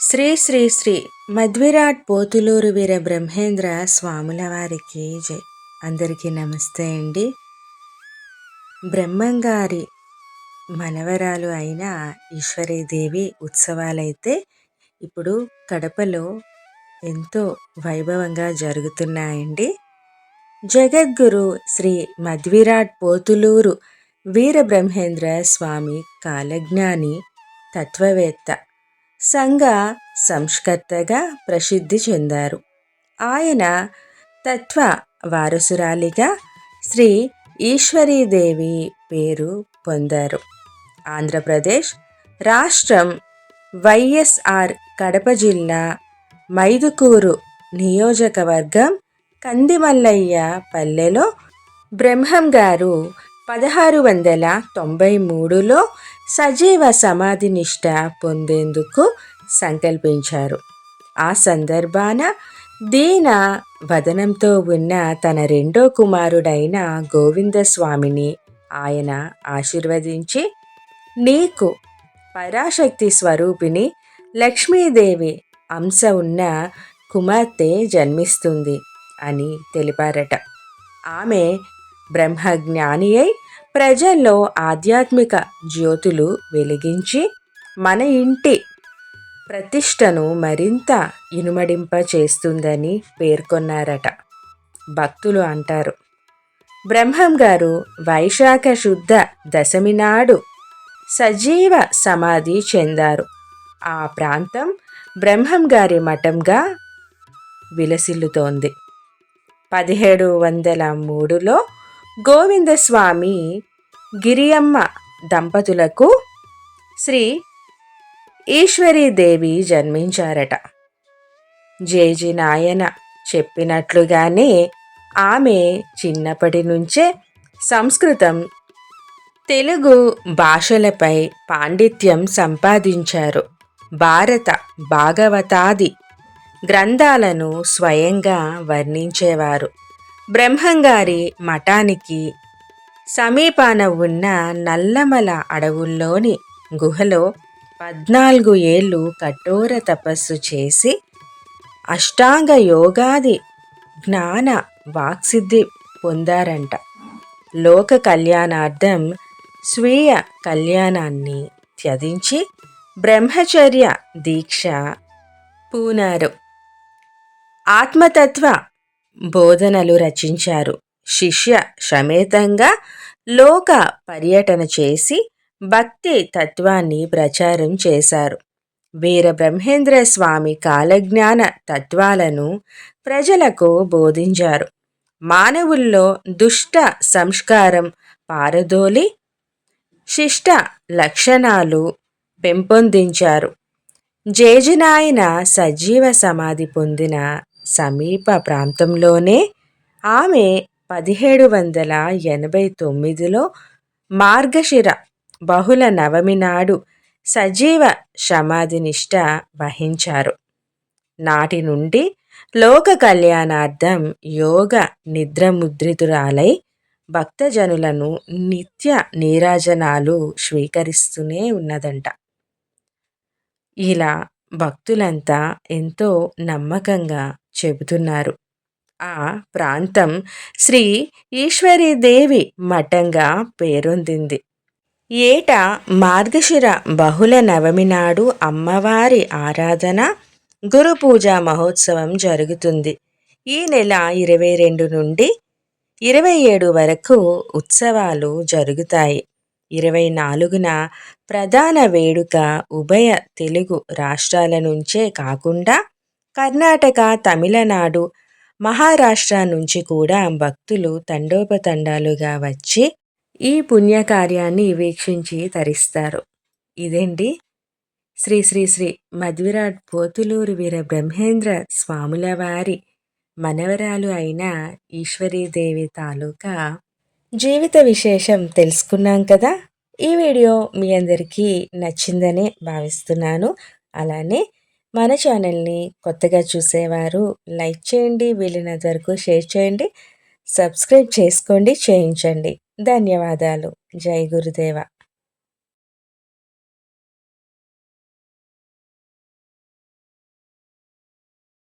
శ్రీ శ్రీ శ్రీ మధ్విరాట్ పోతులూరు వీర బ్రహ్మేంద్ర స్వాముల వారికి జై. అందరికీ నమస్తే అండి. బ్రహ్మంగారి మనవరాలు అయిన ఈశ్వరీదేవి ఉత్సవాలైతే ఇప్పుడు కడపలో ఎంతో వైభవంగా జరుగుతున్నాయండి. జగద్గురు శ్రీ మధ్విరాట్ పోతులూరు వీరబ్రహ్మేంద్ర స్వామి కాలజ్ఞాని తత్వవేత్త సంఘ సంస్కర్తగా ప్రసిద్ధి చెందారు ఆయన తత్వ వారసురాలిగా శ్రీ ఈశ్వరీదేవి పేరు పొందారు ఆంధ్రప్రదేశ్ రాష్ట్రం వైఎస్ఆర్ కడప జిల్లా మైదుకూరు నియోజకవర్గం కందిమల్లయ్య పల్లెలో బ్రహ్మం గారు పదహారు వందల తొంభై మూడులో సజీవ సమాధి నిష్ట పొందేందుకు సంకల్పించారు. ఆ సందర్భాన దీన వదనంతో ఉన్న తన రెండో కుమారుడైన గోవిందస్వామిని ఆయన ఆశీర్వదించి నీకు పరాశక్తి స్వరూపిణి లక్ష్మీదేవి అంశ ఉన్న కుమార్తె జన్మిస్తుంది అని తెలిపారట. ఆమె బ్రహ్మజ్ఞాని అయి ప్రజల్లో ఆధ్యాత్మిక జ్యోతులు వెలిగించి మన ఇంటి ప్రతిష్టను మరింత ఇనుమడింప చేస్తుందని పేర్కొన్నారట. భక్తులు అంటారు. బ్రహ్మం గారు వైశాఖ శుద్ధ దశమి నాడు సజీవ సమాధి చెందారు. ఆ ప్రాంతం బ్రహ్మం గారి మఠంగా విలసిల్లుతోంది. పదిహేడు వందల మూడులో గోవిందస్వామి గిరియమ్మ దంపతులకు శ్రీ ఈశ్వరీదేవి జన్మించారట. జేజి నాయన చెప్పినట్లుగానే ఆమె చిన్నప్పటి నుంచే సంస్కృతం తెలుగు భాషలపై పాండిత్యం సంపాదించారు. భారత భాగవతాది గ్రంథాలను స్వయంగా వర్ణించేవారు. బ్రహ్మంగారి మఠానికి సమీపాన ఉన్న నల్లమల అడవుల్లోని గుహలో పద్నాలుగు ఏళ్ళు కఠోర తపస్సు చేసి అష్టాంగ యోగాది జ్ఞాన వాక్సిద్ధి పొందారంట. లోక కళ్యాణార్థం స్వీయ కళ్యాణాన్ని త్యజించి బ్రహ్మచర్య దీక్ష పూనారు. ఆత్మతత్వ బోధనలు రచించారు. శిష్య సమేతంగా లోక పర్యటన చేసి భక్తి తత్వాన్ని ప్రచారం చేశారు. వీర బ్రహ్మేంద్ర స్వామి కాలజ్ఞాన తత్వాలను ప్రజలకు బోధించారు. మానవుల్లో దుష్ట సంస్కారం పారదోలి శిష్ట లక్షణాలు పెంపొందించారు. జేజనాయన సజీవ సమాధి పొందిన సమీప ప్రాంతంలోనే ఆమె పదిహేడు వందల ఎనభై తొమ్మిదిలో మార్గశిర బహుళ నవమి నాడు సజీవ సమాధినిష్ట వహించారు. నాటి నుండి లోక కళ్యాణార్థం యోగ నిద్రముద్రితురాలై భక్తజనులను నిత్య నీరాజనాలు స్వీకరిస్తూనే ఉన్నదంట. ఇలా భక్తులంతా ఎంతో నమ్మకంగా చెబుతున్నారు. ఆ ప్రాంతం శ్రీ ఈశ్వరీదేవి మఠంగా పేరొందింది. ఏటా మార్గశిర బహుళ నవమి నాడు అమ్మవారి ఆరాధన గురు పూజ మహోత్సవం జరుగుతుంది. ఈ నెల ఇరవై రెండు నుండి ఇరవై ఏడు వరకు ఉత్సవాలు జరుగుతాయి. ఇరవై నాలుగున ప్రధాన వేడుక ఉభయ తెలుగు రాష్ట్రాల నుంచే కాకుండా కర్ణాటక తమిళనాడు మహారాష్ట్ర నుంచి కూడా భక్తులు తండోపతండాలుగా వచ్చి ఈ పుణ్యకార్యాన్ని వీక్షించి తరిస్తారు. ఇదేంటి? శ్రీ శ్రీ శ్రీ మధ్విరాట్ పోతులూరు వీర బ్రహ్మేంద్ర స్వాముల వారి మనవరాలు అయిన ఈశ్వరీదేవి తాలూకా జీవిత విశేషం తెలుసుకున్నాం కదా? ఈ వీడియో మీ అందరికీ నచ్చిందనే భావిస్తున్నాను. అలానే మన ఛానల్ని కొత్తగా చూసేవారు లైక్ చేయండి వీలైనంత వరకు షేర్ చేయండి సబ్స్క్రైబ్ చేసుకోండి చేయించండి. ధన్యవాదాలు. జై గురుదేవ.